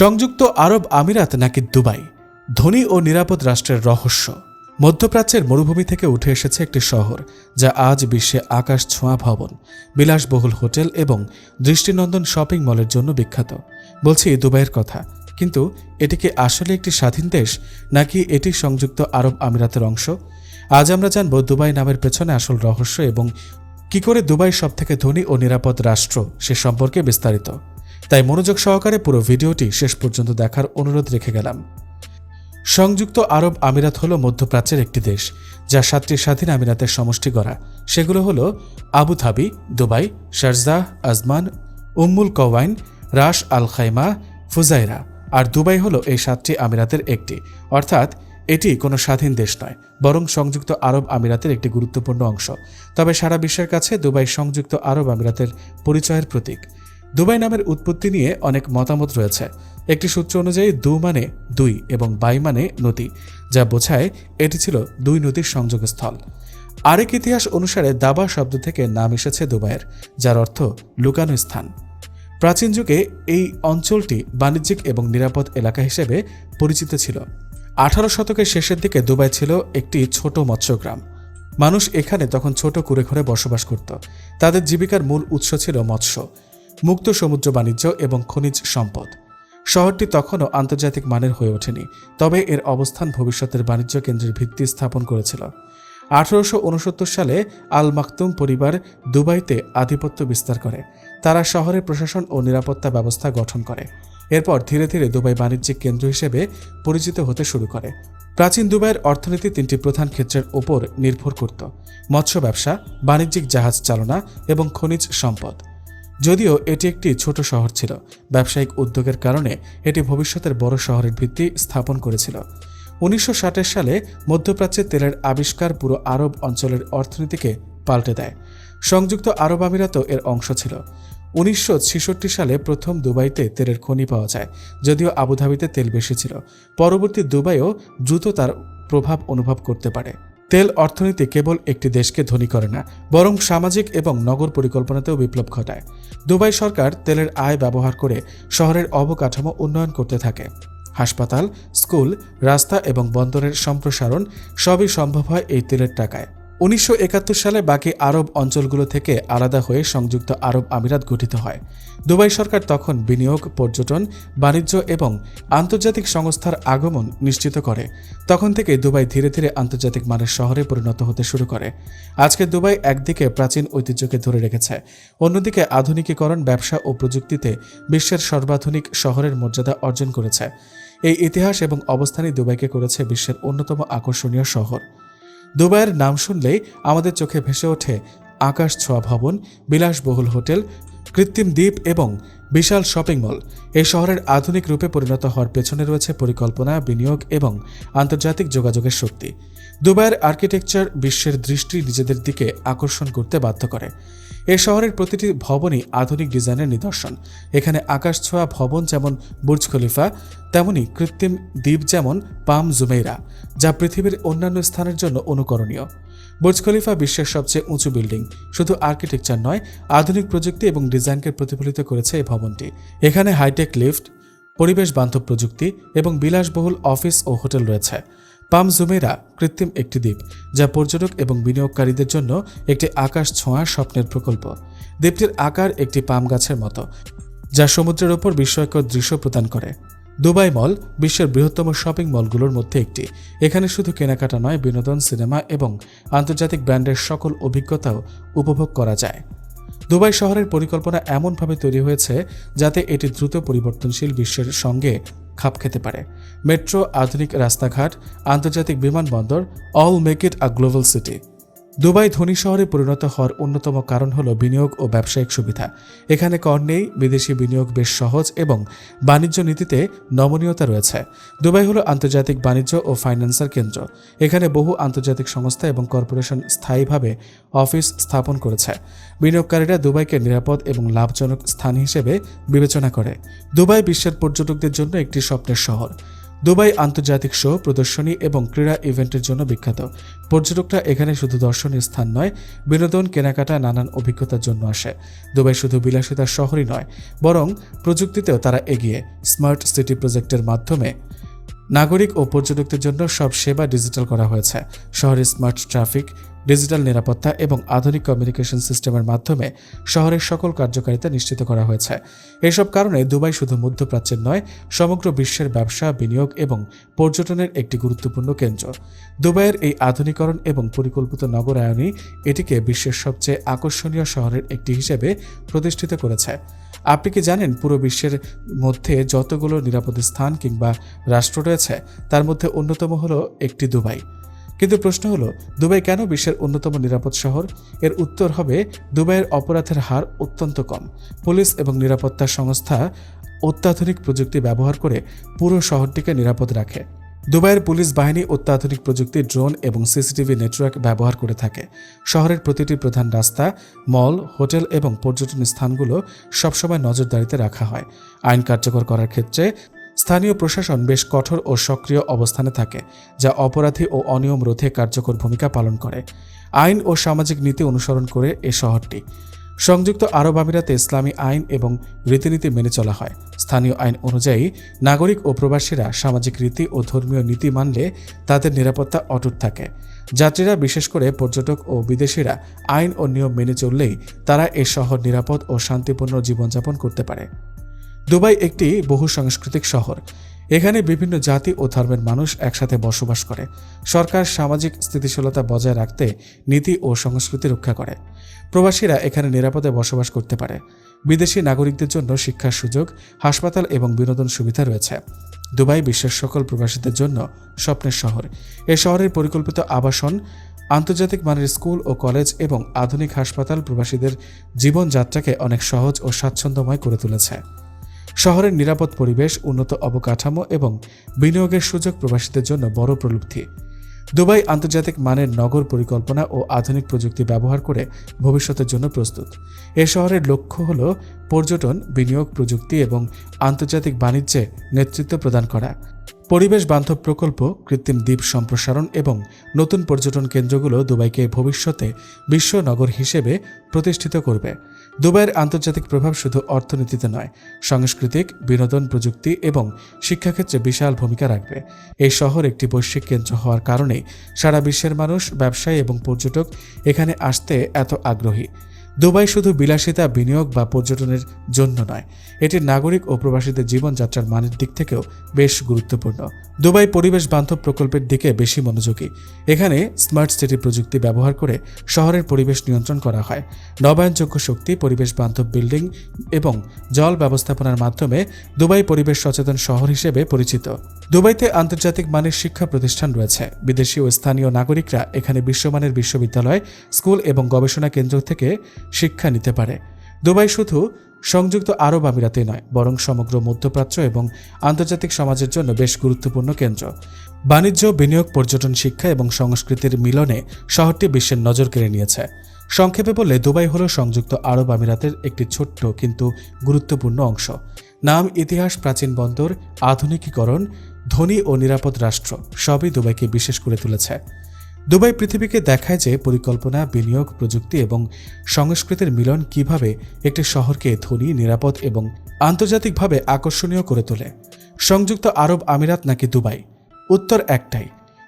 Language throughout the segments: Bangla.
সংযুক্ত আরব আমিরাত নাকি দুবাই? ধনী ও নিরাপদ রাষ্ট্রের রহস্য। মধ্যপ্রাচ্যের মরুভূমি থেকে উঠে এসেছে একটি শহর, যা আজ বিশ্বে আকাশ ছোঁয়া ভবন, বিলাসবহুল হোটেল এবং দৃষ্টিনন্দন শপিং মলের জন্য বিখ্যাত। বলছি দুবাইয়ের কথা, কিন্তু এটি কি আসলে একটি স্বাধীন দেশ, নাকি এটি সংযুক্ত আরব আমিরাতের অংশ? আজ আমরা জানব দুবাই নামের পেছনে আসল রহস্য এবং কি করে দুবাই সবথেকে ধনী ও নিরাপদ রাষ্ট্র সে সম্পর্কে বিস্তারিত। তাই মনোযোগ সহকারে পুরো ভিডিওটি শেষ পর্যন্ত দেখার অনুরোধ রেখে গেলাম। সংযুক্ত আরব আমিরাত হল মধ্যপ্রাচ্যের একটি দেশ, যা সাতটি স্বাধীন আমিরাতের সমষ্টি গড়া। সেগুলো হল Abu Dhabi Dubai, Sharjah, Ajman, Umm al Quwain Ras al Khaimah Fujairah. আর দুবাই হল এই সাতটি আমিরাতের একটি। অর্থাৎ এটি কোনো স্বাধীন দেশ নয়, বরং সংযুক্ত আরব আমিরাতের একটি গুরুত্বপূর্ণ অংশ। তবে সারা বিশ্বের কাছে দুবাই সংযুক্ত আরব আমিরাতের পরিচয়ের প্রতীক। দুবাই নামের উৎপত্তি নিয়ে অনেক মতামত রয়েছে। একটি সূত্র অনুযায়ী, দু মানে দুই এবং বাই মানে নদী, যা বোঝায় এটি ছিল দুই নদীর সংযোগস্থল। আরেক ইতিহাস অনুসারে দাবা শব্দ থেকে নাম এসেছে দুবাইয়ের, যার অর্থ লুকানো স্থান। প্রাচীন যুগে এই অঞ্চলটি বাণিজ্যিক এবং নিরাপদ এলাকা হিসেবে পরিচিত ছিল। আঠারো শতকের শেষের দিকে দুবাই ছিল একটি ছোট মৎস্যগ্রাম। মানুষ এখানে তখন ছোট কুড়ে ঘরে বসবাস করত। তাদের জীবিকার মূল উৎস ছিল মৎস্য। মুক্ত সমুদ্র বাণিজ্য এবং খনিজ সম্পদ। শহরটি তখনও আন্তর্জাতিক মানের হয়ে ওঠেনি, তবে এর অবস্থান ভবিষ্যতের বাণিজ্য কেন্দ্রের ভিত্তি স্থাপন করেছিল। আঠারোশো উনসত্তর সালে আল মাকতুম পরিবার দুবাইতে আধিপত্য বিস্তার করে। তারা শহরের প্রশাসন ও নিরাপত্তা ব্যবস্থা গঠন করে। এরপর ধীরে ধীরে দুবাই বাণিজ্যিক কেন্দ্র হিসেবে পরিচিত হতে শুরু করে। প্রাচীন দুবাইয়ের অর্থনীতি তিনটি প্রধান ক্ষেত্রের ওপর নির্ভর করত। মৎস্য ব্যবসা, বাণিজ্যিক জাহাজ চালনা এবং খনিজ সম্পদ। যদিও এটি একটি ছোট শহর ছিল, ব্যবসায়িক উদ্যোগের কারণে এটি ভবিষ্যতের বড় শহরের ভিত্তি স্থাপন করেছিল। উনিশশো ষাটের সালে মধ্যপ্রাচ্যে তেলের আবিষ্কার পুরো আরব অঞ্চলের অর্থনীতিকে পাল্টে দেয়। সংযুক্ত আরব আমিরাতও এর অংশ ছিল। উনিশশো ছেষট্টি সালে প্রথম দুবাইতে তেলের খনি পাওয়া যায়, যদিও আবুধাবিতে তেল বেশি ছিল। পরবর্তী দুবাইও দ্রুত তার প্রভাব অনুভব করতে পারে। তেল অর্থনীতি কেবল একটি দেশকে ধনী করে না, বরং সামাজিক এবং নগর পরিকল্পনাতেও বিপ্লব ঘটায়। দুবাই সরকার তেলের আয় ব্যবহার করে শহরের অবকাঠামো উন্নয়ন করতে থাকে। হাসপাতাল, স্কুল, রাস্তা এবং বন্দরের সম্প্রসারণ সবই সম্ভব হয় এই তেলের টাকায়। উনিশশো একাত্তর সালে বাকি আরব অঞ্চলগুলো থেকে আলাদা হয়ে সংযুক্ত আরব আমিরাত গঠিত হয়। দুবাই সরকার তখন বিনিয়োগ, পর্যটন, বাণিজ্য এবং আন্তর্জাতিক সংস্থার আগমন নিশ্চিত করে। তখন থেকে দুবাই ধীরে ধীরে আন্তর্জাতিক মানের শহরে পরিণত হতে শুরু করে। আজকে দুবাই একদিকে প্রাচীন ঐতিহ্যকে ধরে রেখেছে, অন্যদিকে আধুনিকীকরণ, ব্যবসা ও প্রযুক্তিতে বিশ্বের সর্বাধুনিক শহরের মর্যাদা অর্জন করেছে। এই ইতিহাস এবং অবস্থানই দুবাইকে করেছে বিশ্বের অন্যতম আকর্ষণীয় শহর। দুবাইয়ের নাম শুনলেই আমাদের চোখে ভেসে ওঠে আকাশ ছোঁয়া ভবন, বিলাসবহুল হোটেল, কৃত্রিম দ্বীপ এবং বিশাল শপিং মল। এই শহরের আধুনিক রূপে পরিণত হওয়ার পেছনে রয়েছে পরিকল্পনা, বিনিয়োগ এবং আন্তর্জাতিক যোগাযোগের শক্তি। দুবাইয়ের আর্কিটেকচার বিশ্বের দৃষ্টি নিজেদের দিকে আকর্ষণ করতে বাধ্য করে। এ শহরের প্রতিটি ভবনই আধুনিক ডিজাইনের নিদর্শন। এখানে আকাশ ছোঁয়া ভবন যেমন বুর্জ খলিফা, তেমনি কৃত্রিম দ্বীপ যেমন পাম জুমেইরা, যা পৃথিবীর অন্যান্য স্থানের জন্য অনুকরণীয়। বুর্জ খলিফা বিশ্বের সবচেয়ে উঁচু বিল্ডিং। শুধু আর্কিটেকচার নয়, আধুনিক প্রযুক্তি এবং ডিজাইনকে প্রতিফলিত করেছে এই ভবনটি। এখানে হাইটেক লিফট, পরিবেশ বান্ধব প্রযুক্তি এবং বিলাসবহুল অফিস ও হোটেল রয়েছে। পাম জুমেরা কৃত্রিম একটি দ্বীপ, যা পর্যটক এবং বিনিয়োগকারীদের জন্য একটি আকাশ ছোঁয়া স্বপ্নের প্রকল্প। দ্বীপটির আকার একটি পাম গাছের মতো, যা সমুদ্রের ওপর বিস্ময়কর দৃশ্য প্রদান করে। দুবাই মল বিশ্বের বৃহত্তম শপিং মলগুলোর মধ্যে একটি। এখানে শুধু কেনাকাটা নয়, বিনোদন, সিনেমা এবং আন্তর্জাতিক ব্র্যান্ডের সকল অভিজ্ঞতাও উপভোগ করা যায়। দুবাই শহরের পরিকল্পনা এমনভাবে তৈরি হয়েছে যাতে এটি দ্রুত পরিবর্তনশীল বিশ্বের সঙ্গে খাপ খেতে পারে। মেট্রো আধুনিক রাস্তাঘাট আন্তর্জাতিক বিমানবন্দর all make it a global city Dubai ধনী শহরে পরিণত হওয়ার অন্যতম কারণ হল বিনিয়োগ ও ব্যবসায়িক সুবিধা। এখানে কর নেই, বিদেশি বিনিয়োগ বেশ সহজ এবং বাণিজ্য নীতিতে নমনীয়তা রয়েছে। দুবাই হলো আন্তর্জাতিক বাণিজ্য ও ফাইন্যান্সের কেন্দ্র। এখানে বহু আন্তর্জাতিক সংস্থা এবং কর্পোরেশন স্থায়ীভাবে অফিস স্থাপন করেছে। বিনিয়োগকারীরা দুবাইকে নিরাপদ এবং লাভজনক স্থান হিসেবে বিবেচনা করে। দুবাই বিশ্বের পর্যটকদের জন্য একটি স্বপ্নের শহর। দুবাই আন্তর্জাতিক শো, প্রদর্শনী এবং ক্রীড়া ইভেন্টের জন্য বিখ্যাত। পর্যটকরা এখানে শুধু দর্শনীয় স্থান নয়, বিনোদন, কেনাকাটা, নানান অভিজ্ঞতার জন্য আসে। দুবাই শুধু বিলাসিতার শহরই নয়, বরং প্রযুক্তিতেও তারা এগিয়ে। স্মার্ট সিটি প্রজেক্টের মাধ্যমে নাগরিক ও পর্যটকদের জন্য সব সেবা ডিজিটাল করা হয়েছে। শহরে স্মার্ট ট্রাফিক ডিজিটাল নিরাপত্তা এবং আধুনিক কমিউনিকেশন সিস্টেমের মাধ্যমে শহরের সকল কার্যকারিতা নিশ্চিত করা হয়েছে। এসব কারণে দুবাই শুধু মধ্যপ্রাচ্যের নয়, সমগ্র বিশ্বের ব্যবসা, বিনিয়োগ এবং পর্যটনের একটি গুরুত্বপূর্ণ কেন্দ্র। দুবাইয়ের এই আধুনিকরণ এবং পরিকল্পিত নগরায়নই এটিকে বিশ্বের সবচেয়ে আকর্ষণীয় শহরের একটি হিসেবে প্রতিষ্ঠিত করেছে। আপনি কি জানেন পুরো বিশ্বের মধ্যে যতগুলো নিরাপদ স্থান কিংবা রাষ্ট্র রয়েছে, তার মধ্যে অন্যতম হলো একটি দুবাই? কিন্তু প্রশ্ন হলো, দুবাই কেন বিশ্বের অন্যতম নিরাপদ শহর? এর উত্তর হবে, দুবাইয়ের অপরাধের হার অত্যন্ত কম। পুলিশ এবং নিরাপত্তা সংস্থা অত্যাধুনিক প্রযুক্তি ব্যবহার করে পুরো শহরটিকে নিরাপদ রাখে। দুবাইয়ের পুলিশ বাহিনী অত্যাধুনিক প্রযুক্তি, ড্রোন এবং সিসিটিভি নেটওয়ার্ক ব্যবহার করে থাকে। শহরের প্রতিটি প্রধান রাস্তা, মল, হোটেল এবং পর্যটন স্থানগুলো সবসময় নজরদারিতে রাখা হয়। আইন কার্যকর করার ক্ষেত্রে স্থানীয় প্রশাসন বেশ কঠোর ও সক্রিয় অবস্থানে থাকে, যা অপরাধী ও অনিয়ম রোধে কার্যকর ভূমিকা পালন করে। আইন ও সামাজিক নীতি অনুসরণ করে এ শহরটি। সংযুক্ত আরব আমিরাতে ইসলামী আইন এবং রীতিনীতি মেনে চলা হয়। স্থানীয় আইন অনুযায়ী, নাগরিক ও প্রবাসীরা সামাজিক রীতি ও ধর্মীয় নীতি মানলে তাদের নিরাপত্তা অটুট থাকে। যাত্রীরা, বিশেষ করে পর্যটক ও বিদেশিরা, আইন ও নিয়ম মেনে চললেই তারা এ শহর নিরাপদ ও শান্তিপূর্ণ জীবনযাপন করতে পারে। দুবাই একটি বহু সাংস্কৃতিক শহর। এখানে বিভিন্ন জাতি ও ধর্মের মানুষ একসাথে বসবাস করে। সরকার সামাজিক স্থিতিশীলতা বজায় রাখতে নীতি ও সংস্কৃতি রক্ষা করে। প্রবাসীরা এখানে নিরাপদে বসবাস করতে পারে। বিদেশি নাগরিকদের জন্য শিক্ষার সুযোগ, হাসপাতাল এবং বিনোদন সুবিধা রয়েছে। দুবাই বিশ্বের সকল প্রবাসীদের জন্য স্বপ্নের শহর। এ শহরের পরিকল্পিত আবাসন, আন্তর্জাতিক মানের স্কুল ও কলেজ এবং আধুনিক হাসপাতাল প্রবাসীদের জীবনযাত্রাকে অনেক সহজ ও স্বাচ্ছন্দ্যময় করে তুলেছে। শহরের নিরাপদ পরিবেশ, উন্নত অবকাঠামো এবং বিনিয়োগের সুযোগ প্রবাসীদের জন্য বড় প্রলুব্ধি দুবাই আন্তর্জাতিক মানের নগর পরিকল্পনা ও আধুনিক প্রযুক্তি ব্যবহার করে ভবিষ্যতের জন্য প্রস্তুত। এ শহরের লক্ষ্য হল পর্যটন, বিনিয়োগ প্রযুক্তি এবং আন্তর্জাতিক বাণিজ্যে নেতৃত্ব প্রদান করা। পরিবেশ বান্ধব প্রকল্প, কৃত্রিম দ্বীপ সম্প্রসারণ এবং নতুন পর্যটন কেন্দ্রগুলো দুবাইকে ভবিষ্যতে বিশ্ব নগর হিসেবে প্রতিষ্ঠিত করবে। দুবাইয়ের আন্তর্জাতিক প্রভাব শুধু অর্থনীতিতে নয়, সাংস্কৃতিক, বিনোদন প্রযুক্তি এবং শিক্ষাক্ষেত্রে বিশাল ভূমিকা রাখবে। এই শহর একটি বৈশ্বিক কেন্দ্র হওয়ার কারণেই সারা বিশ্বের মানুষ, ব্যবসায়ী এবং পর্যটক এখানে আসতে এত আগ্রহী। দুবাই শুধু বিলাসিতা বিনিয়োগ বা পর্যটনের জন্য নয়, এটি নাগরিক ও প্রবাসীদের জীবনযাত্রার মানের দিক থেকেও বেশ গুরুত্বপূর্ণ। দুবাই পরিবেশ বান্ধব প্রকল্পের দিকে বেশি মনোযোগী। এখানে স্মার্ট সিটি প্রযুক্তি ব্যবহার করে শহরের পরিবেশ নিয়ন্ত্রণ করা হয়। নবায়নযোগ্য শক্তি, পরিবেশ বান্ধব বিল্ডিং এবং জল ব্যবস্থাপনার মাধ্যমে দুবাই পরিবেশ সচেতন শহর হিসেবে পরিচিত। দুবাইতে আন্তর্জাতিক মানের শিক্ষা প্রতিষ্ঠান রয়েছে। বিদেশি ও স্থানীয় নাগরিকরা এখানে বিশ্বমানের বিশ্ববিদ্যালয়, স্কুল এবং গবেষণা কেন্দ্র থেকে শিক্ষা নিতে পারে। দুবাই শুধু সংযুক্ত আরব আমিরাতে নয়, বরং সমগ্র মধ্যপ্রাচ্য এবং আন্তর্জাতিক সমাজের জন্য বেশ গুরুত্বপূর্ণ কেন্দ্র। বাণিজ্য, বিনিয়োগ, পর্যটন শিক্ষা এবং সংস্কৃতির মিলনে শহরটি বিশ্বের নজর কেড়ে নিয়েছে। সংক্ষেপে বললে, দুবাই হল সংযুক্ত আরব আমিরাতের একটি ছোট্ট কিন্তু গুরুত্বপূর্ণ অংশ। নাম ইতিহাস, প্রাচীন বন্দর, আধুনিকীকরণ, ধনী ও নিরাপদ রাষ্ট্র, সবই দুবাইকে বিশেষ করে তুলেছে। দুবাই পৃথিবীকে দেখায় যে পরিকল্পনা, বিনিয়োগ, প্রযুক্তি এবং সংস্কৃতির মিলন কীভাবে একটি শহরকে ধনী, নিরাপদ এবং আন্তর্জাতিকভাবে আকর্ষণীয় করে তোলে। সংযুক্ত আরব আমিরাত নাকি দুবাই? উত্তর একটাই,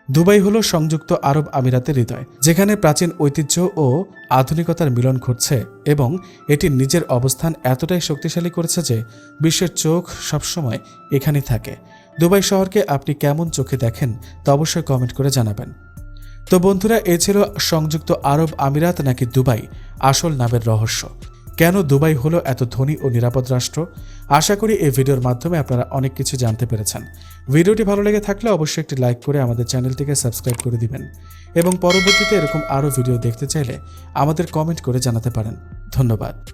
দুবাই হলো সংযুক্ত আরব আমিরাতের হৃদয়, যেখানে প্রাচীন ঐতিহ্য ও আধুনিকতার মিলন ঘটছে এবং এটি নিজের অবস্থান এতটাই শক্তিশালী করেছে যে বিশ্বের চোখ সবসময় এখানেই থাকে। দুবাই শহরকে আপনি কেমন চোখে দেখেন তা অবশ্যই কমেন্ট করে জানাবেন। তো বন্ধুরা, এ ছিল সংযুক্ত আরব আমিরাত নাকি দুবাই? আসল নামের রহস্য। কেন দুবাই হলো এত ধনী ও নিরাপদ রাষ্ট্র? আশা করি এই ভিডিওর মাধ্যমে আপনারা অনেক কিছু জানতে পেরেছেন। ভিডিওটি ভালো লেগে থাকলে অবশ্যই একটি লাইক করে আমাদের চ্যানেলটিকে সাবস্ক্রাইব করে দিবেন। এবং পরবর্তীতে এরকম আরও ভিডিও দেখতে চাইলে আমাদের কমেন্ট করে জানাতে পারেন। ধন্যবাদ।